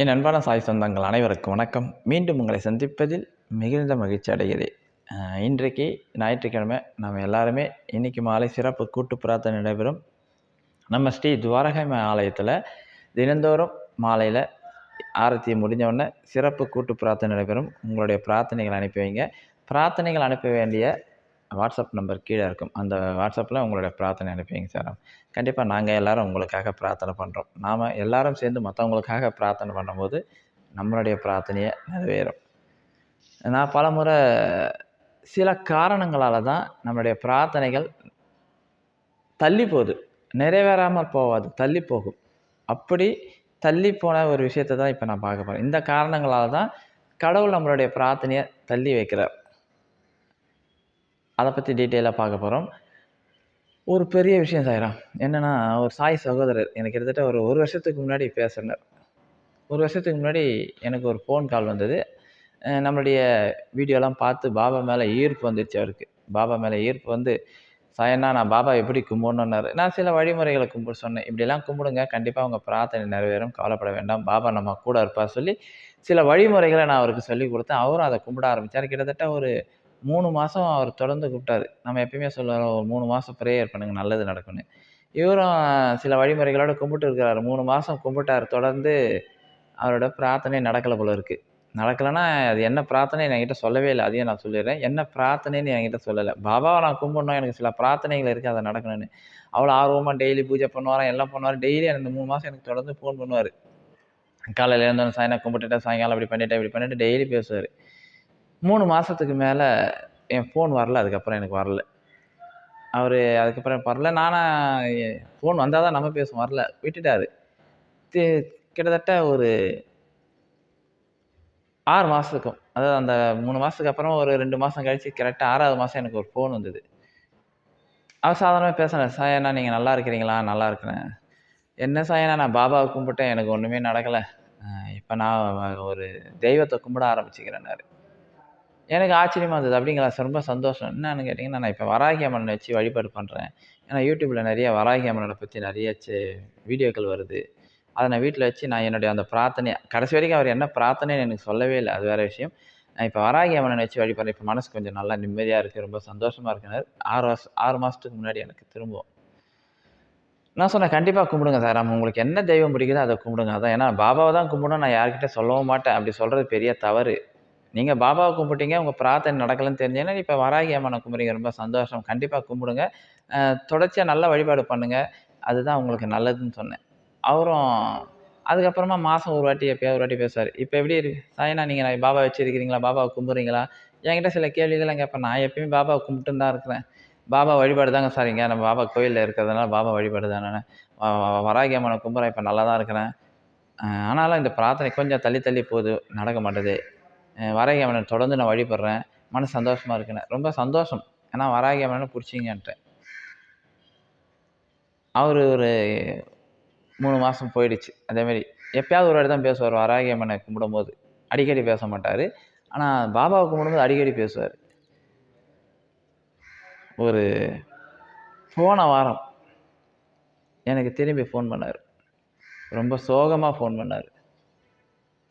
என் அன்பான சாய் சொந்தங்கள் அனைவருக்கும் வணக்கம். மீண்டும் உங்களை சந்திப்பதில் மிகுந்த மகிழ்ச்சி அடைகிறேன். இன்றைக்கு ஞாயிற்றுக்கிழமை நாம் எல்லாருமே இன்னைக்கு மாலை சிறப்பு கூட்டு பிரார்த்தனை நடைபெறும். நம்ம ஸ்ரீ துவாரகாம ஆலயத்தில் தினந்தோறும் மாலையில் ஆரத்தி முடிஞ்சவுடனே சிறப்பு கூட்டு பிரார்த்தனை நடைபெறும். உங்களுடைய பிரார்த்தனைகள் அனுப்பி வைங்க. பிரார்த்தனைகள் அனுப்ப வேண்டிய வாட்ஸ்அப் நம்பர் கீழே இருக்கும். அந்த வாட்ஸ்அப்பில் உங்களுடைய பிரார்த்தனை அனுப்பிங்க சார். கண்டிப்பாக நாங்கள் எல்லோரும் உங்களுக்காக பிரார்த்தனை பண்ணுறோம் நாம் எல்லாரும் சேர்ந்து மற்றவங்களுக்காக பிரார்த்தனை பண்ணும்போது நம்மளுடைய பிரார்த்தனையை நிறைவேறும். நான் பலமுறை சில காரணங்களால் தான் நம்மளுடைய பிரார்த்தனைகள் தள்ளி போகுது. நிறைவேறாமல் போகாது தள்ளி போகும். அப்படி தள்ளி போன ஒரு விஷயத்தை தான் இப்போ நான் பார்க்க போகிறேன் இந்த காரணங்களால் தான் கடவுள் நம்மளுடைய பிரார்த்தனையை தள்ளி வைக்கிறார். அதை பற்றி டீட்டெயிலாக பார்க்க போகிறோம் ஒரு பெரிய விஷயம் சாயிரா என்னென்னா ஒரு சாய் சகோதரர் எனக்கு கிட்டத்தட்ட ஒரு ஒரு வருஷத்துக்கு முன்னாடி பேசினார். ஒரு வருஷத்துக்கு முன்னாடி எனக்கு ஒரு ஃபோன் கால் வந்தது. நம்மளுடைய வீடியோலாம் பார்த்து பாபா மேலே ஈர்ப்பு வந்துடுச்சு அவருக்கு. பாபா மேலே ஈர்ப்பு வந்து சாயண்ணா நான் பாபா எப்படி கும்பிடணுன்னாரு நான் சில வழிமுறைகளை கும்பிட சொன்னேன். இப்படிலாம் கும்பிடுங்க. கண்டிப்பாக அவங்க பிரார்த்தனை நிறைவேறும். கவலைப்பட வேண்டாம். பாபா நம்ம கூட இருப்பா சொல்லி சில வழிமுறைகளை நான் அவருக்கு சொல்லி கொடுத்தேன். அவரும் அதை கும்பிட ஆரம்பித்தார் கிட்டத்தட்ட ஒரு மூணு மாதம் அவர் தொடர்ந்து கூப்பிட்டாரு. நம்ம எப்பயுமே சொல்லுவோம் ஒரு மூணு மாதம் ப்ரேயர் பண்ணுங்க நல்லது நடக்கும்னு. இவரும் சில வழிமுறைகளோடு கும்பிட்டு இருக்கிறாரு. மூணு மாதம் கும்பிட்டார். தொடர்ந்து அவரோட பிரார்த்தனை நடக்கலை போல இருக்குது நடக்கலைன்னா அது என்ன பிரார்த்தனை என்கிட்ட சொல்லவே இல்லை. அதையும் நான் சொல்லிடுறேன். என்ன பிரார்த்தனைன்னு என்கிட்ட சொல்லலை. பாபாவை நான் கும்பிடணும். எனக்கு சில பிரார்த்தனைகள் இருக்குது அதை நடக்கணும்னு. அவ்வளோ ஆர்வமாக டெய்லி பூஜை பண்ணுவாராம் எல்லாம் பண்ணுவார். டெய்லி எனக்கு மூணு மாதம் எனக்கு தொடர்ந்து ஃபோன் பண்ணுவார். காலையில் இருந்தோன்னு சாயந்தரம் கும்பிட்டுட்டேன் சாயங்காலம் அப்படி பண்ணிட்டேன் இப்படி பண்ணிட்டு டெய்லி பேசுவார். மூணு மாதத்துக்கு மேலே என் ஃபோன் வரல அதுக்கப்புறம் எனக்கு வரல. அவர் அதுக்கப்புறம் வரல. நானாக ஃபோன் வந்தால் தான் நம்ம பேசுவோம் வரல. விட்டுட்டார். கிட்டத்தட்ட ஒரு ஆறு மாதத்துக்கும் அதாவது அந்த மூணு மாதத்துக்கு அப்புறம் ஒரு ரெண்டு மாதம் கழிச்சு கரெக்டாக ஆறாவது மாதம் எனக்கு ஒரு ஃபோன் வந்தது. அவர் சாதாரணமாக பேசினேன் சாயண்ணா நீங்கள் நல்லா இருக்கிறீங்களா? நல்லா இருக்கிறேன். என்ன சாயண்ணா நான் பாபாவை கும்பிட்டேன். எனக்கு ஒன்றுமே நடக்கலை. இப்போ நான் ஒரு தெய்வத்தை கும்பிட ஆரம்பிச்சுக்கிறேன்னாரு. எனக்கு ஆச்சரியமாக இருந்தது. அப்படிங்களா? ரொம்ப சந்தோஷம். என்னன்னு கேட்டிங்கன்னா நான் இப்போ வராகி அம்மனை வச்சு வழிபாடு பண்ணுறேன் ஏன்னா யூடியூப்பில் நிறைய வராகி அம்மனை பற்றி நிறைய செ- வீடியோக்கள் வருது. அதை நான் வீட்டில் வச்சு நான் என்னுடைய அந்த பிரார்த்தனை கடைசி வரைக்கும் அவர் என்ன பிரார்த்தனைன்னு எனக்கு சொல்லவே இல்லை. அது வேறு விஷயம். நான் இப்போ வராகி அம்மனை வச்சு வழிபடுறேன். இப்போ மனசு கொஞ்சம் நல்லா நிம்மதியாக இருக்குது ரொம்ப சந்தோஷமாக இருக்குனாரு ஆறு வருஷம் ஆறு மாதத்துக்கு முன்னாடி எனக்கு திரும்பவும். நான் சொன்னேன் கண்டிப்பாக கும்பிடுங்க சார். நம்ம உங்களுக்கு என்ன தெய்வம் பிடிக்குதோ அதை கும்பிடுங்க. அதான் ஏன்னா பாபாவை தான் கும்பிடணும். நான் யார்கிட்ட சொல்லவும் மாட்டேன். அப்படி சொல்கிறது பெரிய தவறு. நீங்கள் பாபாவை கும்பிட்டீங்க உங்கள் பிரார்த்தனை நடக்கலைன்னு தெரிஞ்சீங்கன்னா இப்போ வராகி அம்மனை கும்பிடுங்க ரொம்ப சந்தோஷம். கண்டிப்பாக கும்பிடுங்க. தொடர்ச்சியாக நல்ல வழிபாடு பண்ணுங்கள் அதுதான் உங்களுக்கு நல்லதுன்னு சொன்னேன். அவரும் அதுக்கப்புறமா மாதம் ஒரு வாட்டி எப்போயாவது ஒரு வாட்டி பேசுவார். இப்போ எப்படி இருக்கு? சாயனா நீங்கள் நான் பாபா வச்சுருக்கிறீங்களா? பாபாவை கும்பிட்றீங்களா? என்கிட்ட சில கேள்விகள்லாம் கேட்பேன். நான் எப்பயுமே பாபாவை கும்பிட்டுன்னு தான் இருக்கிறேன். பாபா வழிபாடு தாங்க சார் இங்கே. நம்ம பாபா கோயிலில் இருக்கிறதுனால பாபா வழிபாடு தானே வராகி அம்மனை கும்பிட்றேன். இப்போ நல்லா தான் இருக்கிறேன் ஆனாலும் இந்த பிரார்த்தனை கொஞ்சம் தள்ளி தள்ளி போகுது. நடக்க மாட்டேது. வராகி அம்மனை தொடர்ந்து நான் வழிபடுறேன். மனசு சந்தோஷமாக இருக்குன்னு ரொம்ப சந்தோஷம். ஏன்னா வராகி அம்மனை பிடிச்சிங்கன்ட்டேன் அவர் ஒரு மூணு மாதம் போயிடுச்சு. அதேமாரி எப்பயாவது ஒரு வாட்டி தான் பேசுவார். வராகி அம்மனை கும்பிடும்போது. அடிக்கடி பேச மாட்டார். ஆனால் பாபாவை கும்பிடும்போது அடிக்கடி பேசுவார். ஒரு போன வாரம் எனக்கு திரும்பி ஃபோன் பண்ணார். ரொம்ப சோகமாக ஃபோன் பண்ணார்.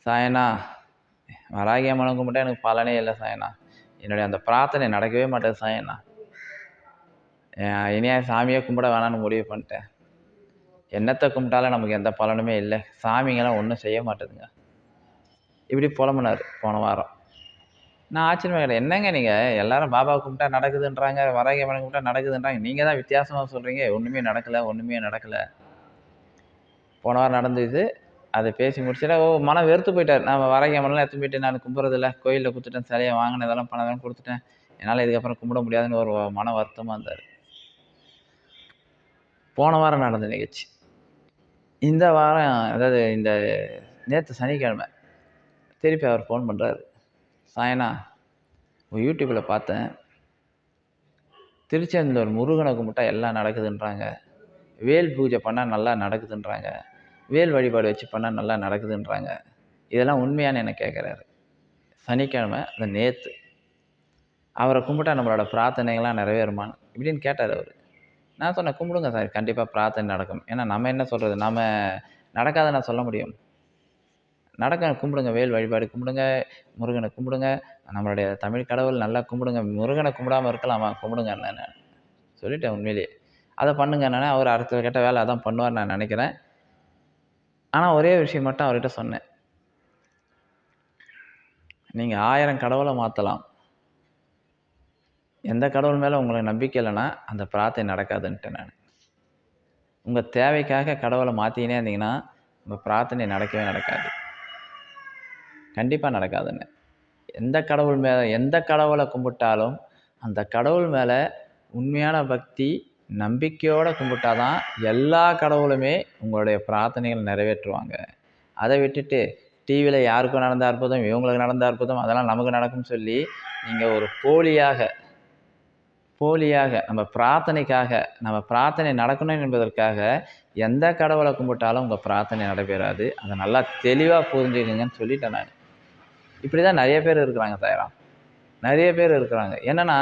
சாயனா வராகி அம்மனை கும்பிட்டா எனக்கு பலனே இல்லை சாயனா என்னுடைய அந்த பிரார்த்தனை நடக்கவே மாட்டேது சாயண்ணா இனியா சாமியே கும்பிட வேணாம்னு முடிவு பண்ணிட்டேன். என்னத்தை கும்பிட்டாலும் நமக்கு எந்த பலனுமே இல்லை. சாமிங்கெல்லாம் ஒன்றும் செய்ய மாட்டேதுங்க. இப்படி புலம்புனார் போன வாரம். நான் ஆச்சரியமாக என்னங்க நீங்கள் எல்லாரும் பாபா கும்பிட்டா நடக்குதுன்றாங்க வராகி அம்மனை கும்பிட்டா நடக்குதுன்றாங்க. நீங்கள் தான் வித்தியாசமாக சொல்கிறீங்க ஒன்றுமே நடக்கலை ஒன்றுமே நடக்கலை. போன வாரம் நடந்தது அதை பேசி முடிச்சுட்டு ஓ மனம் வெறுத்து போயிட்டார். நான் வராகி அம்மன்லாம் எடுத்து போயிட்டு நான் கும்பிட்றதில்ல கோயிலில் கொடுத்துட்டேன் சிலையை வாங்கினேன் இதெல்லாம் பணம் கொடுத்துட்டேன். என்னால் இதுக்கப்புறம் கும்பிட முடியாதுன்னு ஒரு மன வருத்தமாக இருந்தார். போன வாரம் நடந்த நிகழ்ச்சி. இந்த வாரம் அதாவது இந்த நேற்று சனிக்கிழமை திருப்பி அவர் ஃபோன் பண்ணுறாரு சாயனா யூடியூப்பில் பார்த்தேன். திருச்செந்தூர் முருகனை கும்பிட்டா எல்லாம் நடக்குதுன்றாங்க. வேல் பூஜை பண்ணால் நல்லா நடக்குதுன்றாங்க. வேல் வழிபாடு வச்சு பண்ணால் நல்லா நடக்குதுன்றாங்க. இதெல்லாம் உண்மையானு என்ன கேட்குறாரு. சனிக்கிழமை அந்த நேற்று அவரை கும்பிட்டா நம்மளோட பிரார்த்தனைகள்லாம் நிறைவேறுமான்னு இப்படின்னு கேட்டார் அவர். நான் சொன்னேன் கும்பிடுங்க சார் கண்டிப்பாக பிரார்த்தனை நடக்கும். ஏன்னா நம்ம என்ன சொல்கிறது நம்ம நடக்காத நான் சொல்ல முடியும். நடக்க கும்பிடுங்க வேல் வழிபாடு கும்பிடுங்க முருகனை கும்பிடுங்க நம்மளுடைய தமிழ் கடவுள் நல்லா கும்பிடுங்க முருகனை கும்பிடாம இருக்கலாமா? கும்பிடுங்க நான் சொல்லிட்டேன் உண்மையிலேயே. அதை பண்ணுங்க நான் அவர் அடுத்த கேட்ட வேலை அதான் பண்ணுவார் நான் நினைக்கிறேன். ஆனால் ஒரே விஷயம் மட்டும் அவர்கிட்ட சொன்னேன். நீங்கள் ஆயிரம் கடவுளை மாற்றலாம் எந்த கடவுள் மேலே உங்களுக்கு நம்பிக்கை இல்லைன்னா அந்த பிரார்த்தனை நடக்காதுன்ட்டேன் நான். உங்கள் தேவைக்காக கடவுளை மாற்றிக்கினே இருந்தீங்கன்னா உங்கள் பிரார்த்தனை நடக்கவே நடக்காது. கண்டிப்பாக நடக்காதுன்னு. எந்த கடவுள் மேலே எந்த கடவுளை கும்பிட்டாலும் அந்த கடவுள் மேலே உண்மையான பக்தி நம்பிக்கையோடு கும்பிட்டா தான் எல்லா கடவுளுமே உங்களுடைய பிரார்த்தனைகள் நிறைவேற்றுவாங்க. அதை விட்டுட்டு டிவியில் யாருக்கும் நடந்த அற்புதம் இவங்களுக்கு நடந்த அற்புதம் அதெல்லாம் நமக்கு நடக்கும்னு சொல்லி நீங்கள் ஒரு போலியாக போலியாக நம்ம பிரார்த்தனைக்காக நம்ம பிரார்த்தனை நடக்கணும் என்பதற்காக எந்த கடவுளை கும்பிட்டாலும் உங்கள் பிரார்த்தனை நடைபெறாது. அதை நல்லா தெளிவாக புரிஞ்சுக்கங்கன்னு சொல்லிட்டேன் நான். இப்படி தான் நிறைய பேர் இருக்கிறாங்க தயாராம் நிறைய பேர் இருக்கிறாங்க. என்னென்னா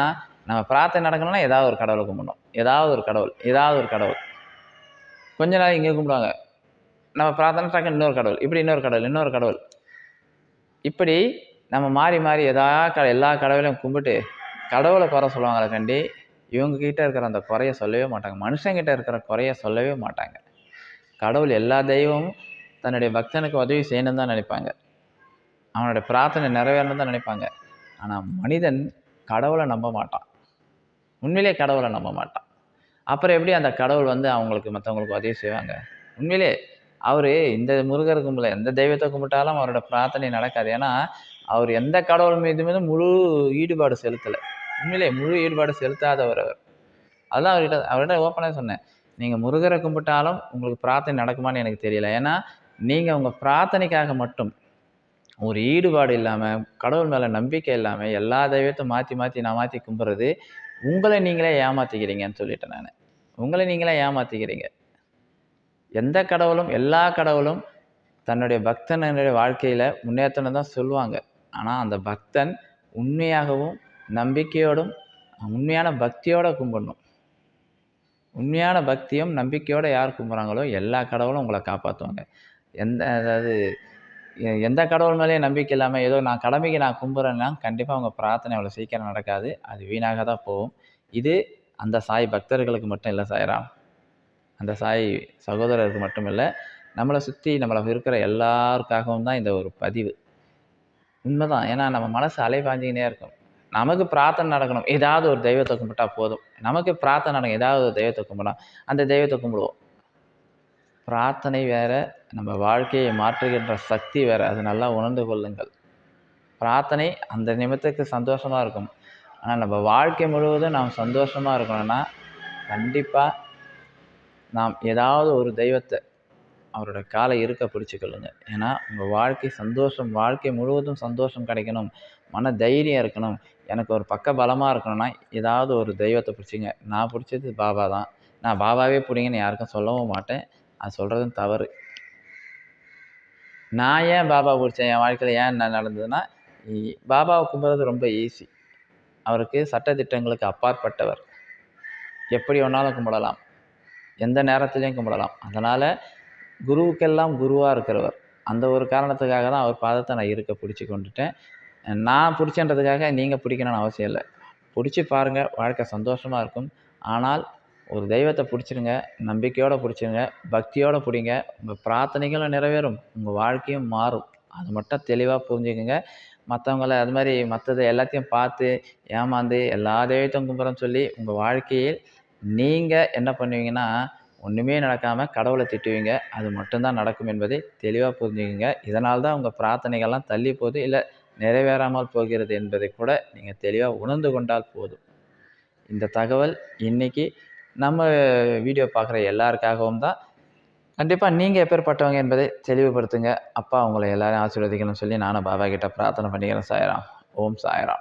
நம்ம பிரார்த்தனை நடக்கணும்னா ஏதாவது ஒரு கடவுளை கும்பிடணும். ஏதாவது ஒரு கடவுள் ஏதாவது ஒரு கடவுள். கொஞ்ச நாள் இங்கே கும்பிடுவாங்க. நம்ம பிரார்த்தனை டக்கு இன்னொரு கடவுள் இப்படி இன்னொரு கடவுள் இன்னொரு கடவுள். இப்படி நம்ம மாறி மாறி எதா க எல்லா கடவுளையும் கும்பிட்டு கடவுளை குறை சொல்லுவாங்களே கண்டி இவங்கக்கிட்ட இருக்கிற அந்த குறைய சொல்லவே மாட்டாங்க. மனுஷங்கிட்ட இருக்கிற குறைய சொல்லவே மாட்டாங்க. கடவுள் எல்லா தெய்வமும் தன்னுடைய பக்தனுக்கு உதவி செய்யணும்னு தான் நினைப்பாங்க. அவனுடைய பிரார்த்தனை நிறைவேறணும் தான் நினைப்பாங்க. ஆனால் மனிதன் கடவுளை நம்ப மாட்டான். உண்மையிலே கடவுளை நம்ப மாட்டான். அப்புறம் எப்படி அந்த கடவுள் வந்து அவங்களுக்கு மற்றவங்களுக்கு உதவி செய்வாங்க? உண்மையிலே அவர் இந்த முருகர் கும்பல எந்த தெய்வத்தை கும்பிட்டாலும் அவரோட பிரார்த்தனை நடக்காது. ஏன்னா அவர் எந்த கடவுள் மீது மீது முழு ஈடுபாடு செலுத்தலை. உண்மையிலே முழு ஈடுபாடு செலுத்தாதவர் அவர். அதான் அவர்கிட்ட அவர்கிட்ட ஓப்பனாக சொன்னேன். நீங்கள் முருகரை கும்பிட்டாலும் உங்களுக்கு பிரார்த்தனை நடக்குமான்னு எனக்கு தெரியல. ஏன்னா நீங்கள் உங்கள் பிரார்த்தனைக்காக மட்டும் ஒரு ஈடுபாடு இல்லாமல் கடவுள் மேலே நம்பிக்கை இல்லாமல் எல்லா தெய்வத்தையும் மாற்றி மாற்றி நான் மாற்றி கும்பிட்றது உங்களை நீங்களே ஏமாற்றிக்கிறீங்கன்னு சொல்லிட்டேன் நான். உங்களை நீங்களே ஏமாற்றிக்கிறீங்க எந்த கடவுளும் எல்லா கடவுளும் தன்னுடைய பக்தனுடைய வாழ்க்கையில் முன்னேற்றணும் தான் சொல்லுவாங்க. ஆனால் அந்த பக்தன் உண்மையாகவும் நம்பிக்கையோடும் உண்மையான பக்தியோடு கும்பிடணும். உண்மையான பக்தியும் நம்பிக்கையோடு யார் கும்பிட்றாங்களோ எல்லா கடவுளும் உங்களை காப்பாற்றுவாங்க எந்த அதாவது எந்த கடவுள் மேலேயும் நம்பிக்கை இல்லாமல் ஏதோ நான் கடமைக்கு நான் கும்பிட்றேன்னா கண்டிப்பாக அவங்க பிரார்த்தனை அவ்வளோ சீக்கிரம் நடக்காது. அது வீணாக தான் போகும். இது அந்த சாய் பக்தர்களுக்கு மட்டும் இல்லை சாய்ராம் அந்த சாய் சகோதரருக்கு மட்டும் இல்லை நம்மளை சுற்றி நம்மளை இருக்கிற எல்லாருக்காகவும் தான் இந்த ஒரு பதிவு. உண்மைதான். ஏன்னா நம்ம மனசு அலைபாஞ்சிக்கினே இருக்கும். நமக்கு பிரார்த்தனை நடக்கணும். ஏதாவது ஒரு தெய்வத்தை கும்பிட்டா போதும். நமக்கு பிரார்த்தனை நடக்கும். ஏதாவது ஒரு தெய்வத்தை கும்பிடலாம். அந்த தெய்வத்தை கும்பிடுவோம். பிரார்த்தனை வேற நம்ம வாழ்க்கையை மாற்றுகின்ற சக்தி வேறு அது நல்லா உணர்ந்து கொள்ளுங்கள். பிரார்த்தனை அந்த நிமித்தத்துக்கு சந்தோஷமாக இருக்கும். ஆனால் நம்ம வாழ்க்கை முழுவதும் நாம் சந்தோஷமாக இருக்கணும்னா கண்டிப்பாக நாம் ஏதாவது ஒரு தெய்வத்தை அவரோட காலை இருக்க பிடிச்சிக்கொள்ளுங்க ஏன்னா உங்கள் வாழ்க்கை சந்தோஷம் வாழ்க்கை முழுவதும் சந்தோஷம் கிடைக்கணும். மன தைரியம் இருக்கணும். எனக்கு ஒரு பக்க பலமாக இருக்கணும்னா ஏதாவது ஒரு தெய்வத்தை பிடிச்சிங்க. நான் பிடிச்சது பாபா தான். நான் பாபாவே பிடிங்கன்னு யாருக்கும் சொல்லவும் மாட்டேன். அது சொல்கிறதும் தவறு. நான் ஏன் பாபா பிடிச்சேன்? என் வாழ்க்கையில் ஏன் என்ன நடந்ததுன்னா பாபாவை கும்பிட்றது ரொம்ப ஈஸி அவருக்கு சட்டத்திட்டங்களுக்கு அப்பாற்பட்டவர். எப்படி வேணாலும் கும்பிடலாம். எந்த நேரத்துலையும் கும்பிடலாம். அதனால் குருவுக்கெல்லாம் குருவாக இருக்கிறவர். அந்த ஒரு காரணத்துக்காக தான் அவர் பாதத்தை நான் இருக்க பிடிச்சி கொண்டுட்டேன். நான் பிடிச்சன்றதுக்காக நீங்கள் பிடிக்கணும்னு அவசியம் இல்லை. பிடிச்சி பாருங்கள் வாழ்க்கை சந்தோஷமாக இருக்கும். ஆனால் ஒரு தெய்வத்தை பிடிச்சிருங்க நம்பிக்கையோடு பிடிச்சிருங்க பக்தியோடு பிடிங்க. உங்கள் பிரார்த்தனைகளும் நிறைவேறும். உங்கள் வாழ்க்கையும் மாறும். அது மட்டும் தெளிவாக புரிஞ்சுக்கோங்க. மற்றவங்கள அது மாதிரி மற்றதை எல்லாத்தையும் பார்த்து ஏமாந்து எல்லா தெய்வத்தையும் கும்பிட்றேன்னு சொல்லி உங்கள் வாழ்க்கையில் நீங்கள் என்ன பண்ணுவீங்கன்னா ஒன்றுமே நடக்காமல் கடவுளை திட்டுவீங்க. அது மட்டும்தான் நடக்கும் என்பதை தெளிவாக புரிஞ்சுக்கோங்க. இதனால் தான் உங்கள் பிரார்த்தனைகள்லாம் தள்ளி போகுது இல்லை நிறைவேறாமல் போகிறது என்பதை கூட நீங்கள் தெளிவாக உணர்ந்து கொண்டால் போதும். இந்த தகவல் இன்றைக்கி நம்ம வீடியோ பார்க்குற எல்லாருக்காகவும் தான் கண்டிப்பாக நீங்கள் எப்பேற்பட்டவங்க என்பதை தெளிவுபடுத்துங்க. அப்பா உங்களை எல்லோரும் ஆசீர்வதிக்கணும்னு சொல்லி நானும் பாபா கிட்ட பிரார்த்தனை பண்ணிக்கிறேன். சாயராம். ஓம் சாயராம்.